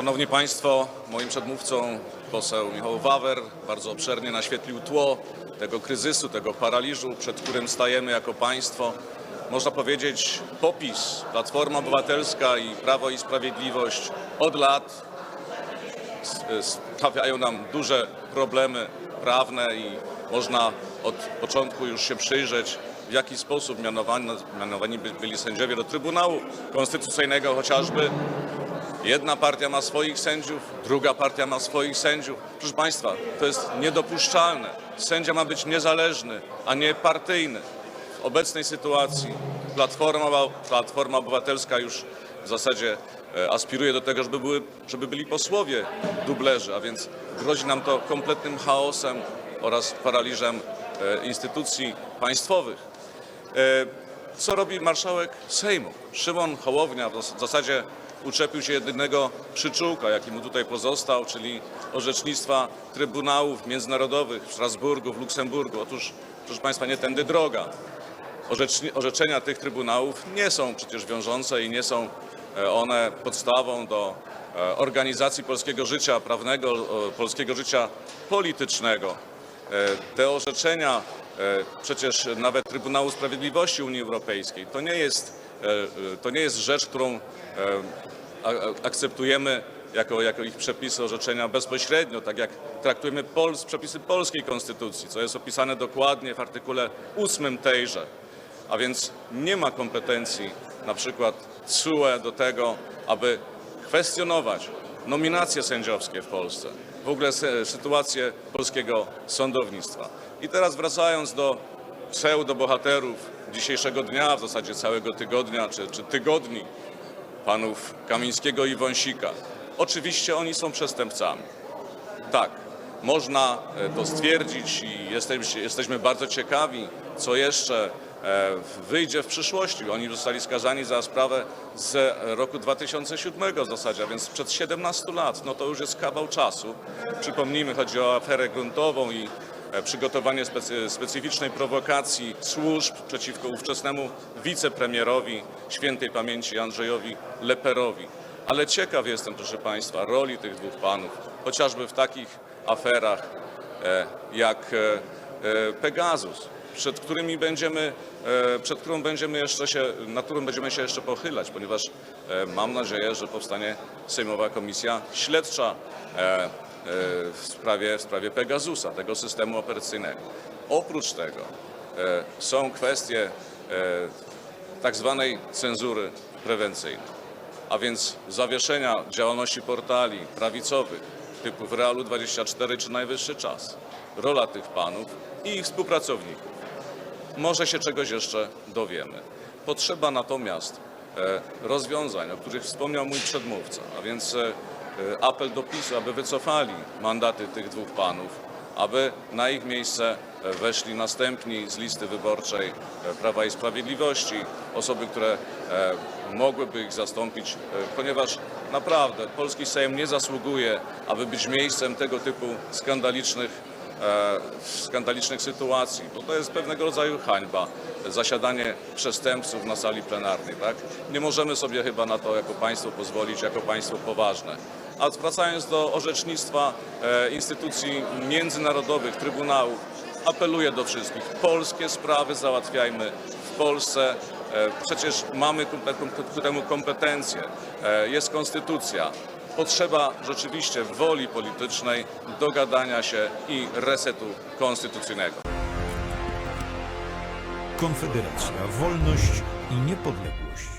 Szanowni Państwo, moim przedmówcą poseł Michał Wawer bardzo obszernie naświetlił tło tego kryzysu, tego paraliżu, przed którym stajemy jako państwo. Można powiedzieć, popis, Platforma Obywatelska i Prawo i Sprawiedliwość od lat stawiają nam duże problemy prawne i można od początku już się przyjrzeć, w jaki sposób mianowani, mianowani by- byli sędziowie do Trybunału Konstytucyjnego chociażby. Jedna partia ma swoich sędziów, druga partia ma swoich sędziów. Proszę Państwa, to jest niedopuszczalne. Sędzia ma być niezależny, a nie partyjny. W obecnej sytuacji Platforma, Platforma Obywatelska już w zasadzie e, aspiruje do tego, żeby, były, żeby byli posłowie dublerzy, a więc grozi nam to kompletnym chaosem oraz paraliżem e, instytucji państwowych. E, Co robi marszałek Sejmu? Szymon Hołownia w zas- w zasadzie uczepił się jedynego przyczółka, jaki mu tutaj pozostał, czyli orzecznictwa trybunałów międzynarodowych w Strasburgu, w Luksemburgu. Otóż, proszę Państwa, nie tędy droga. Orzeczenia tych trybunałów nie są przecież wiążące i nie są e, one podstawą do e, organizacji polskiego życia prawnego, e, polskiego życia politycznego. Te orzeczenia, przecież nawet Trybunału Sprawiedliwości Unii Europejskiej, to nie jest, to nie jest rzecz, którą e, akceptujemy jako, jako ich przepisy orzeczenia bezpośrednio, tak jak traktujemy Pols, przepisy polskiej konstytucji, co jest opisane dokładnie w artykule 8 tejże. A więc nie ma kompetencji na przykład CUE do tego, aby kwestionować nominacje sędziowskie w Polsce, w ogóle sy- sytuację polskiego sądownictwa. I teraz wracając do pseudobohaterów dzisiejszego dnia, w zasadzie całego tygodnia czy, czy tygodni, panów Kamińskiego i Wąsika. Oczywiście oni są przestępcami. Tak, można e, to stwierdzić i jesteśmy, jesteśmy bardzo ciekawi, co jeszcze e, wyjdzie w przyszłości. Oni zostali skazani za sprawę z roku 2007 w zasadzie, a więc sprzed 17 lat. No to już jest kawał czasu. Przypomnijmy, chodzi o aferę gruntową i przygotowanie specy, specyficznej prowokacji służb przeciwko ówczesnemu wicepremierowi świętej pamięci Andrzejowi Leperowi. Ale ciekaw jestem, proszę Państwa, roli tych dwóch panów, chociażby w takich aferach e, jak e, e, Pegasus, przed którymi będziemy, e, przed którą będziemy jeszcze się, na którą będziemy się jeszcze pochylać, ponieważ e, mam nadzieję, że powstanie Sejmowa Komisja Śledcza e, e, w sprawie, w sprawie Pegasusa, tego systemu operacyjnego. Oprócz tego e, są kwestie e, tak zwanej cenzury prewencyjnej a więc zawieszenia działalności portali prawicowych typu w Realu 24 czy Najwyższy Czas. Rola tych panów i ich współpracowników. Może się czegoś jeszcze dowiemy. Potrzeba natomiast e, rozwiązań, o których wspomniał mój przedmówca, a więc e, e, apel do PiSu, aby wycofali mandaty tych dwóch panów, aby na ich miejsce e, weszli następni z listy wyborczej e, Prawa i Sprawiedliwości, osoby, które e, mogłyby ich zastąpić, e, ponieważ naprawdę polski Sejm nie zasługuje, aby być miejscem tego typu skandalicznych e, skandalicznych sytuacji, bo to jest pewnego rodzaju hańba, zasiadanie przestępców na sali plenarnej, tak? Nie możemy sobie chyba na to jako państwo pozwolić, jako państwo poważne. A wracając do orzecznictwa e, instytucji międzynarodowych, trybunałów, apeluję do wszystkich, polskie sprawy załatwiajmy w Polsce, E, Przecież mamy ku temu kompetencje, E, jest konstytucja. Potrzeba rzeczywiście woli politycznej, dogadania się i resetu konstytucyjnego. Konfederacja, wolność i niepodległość.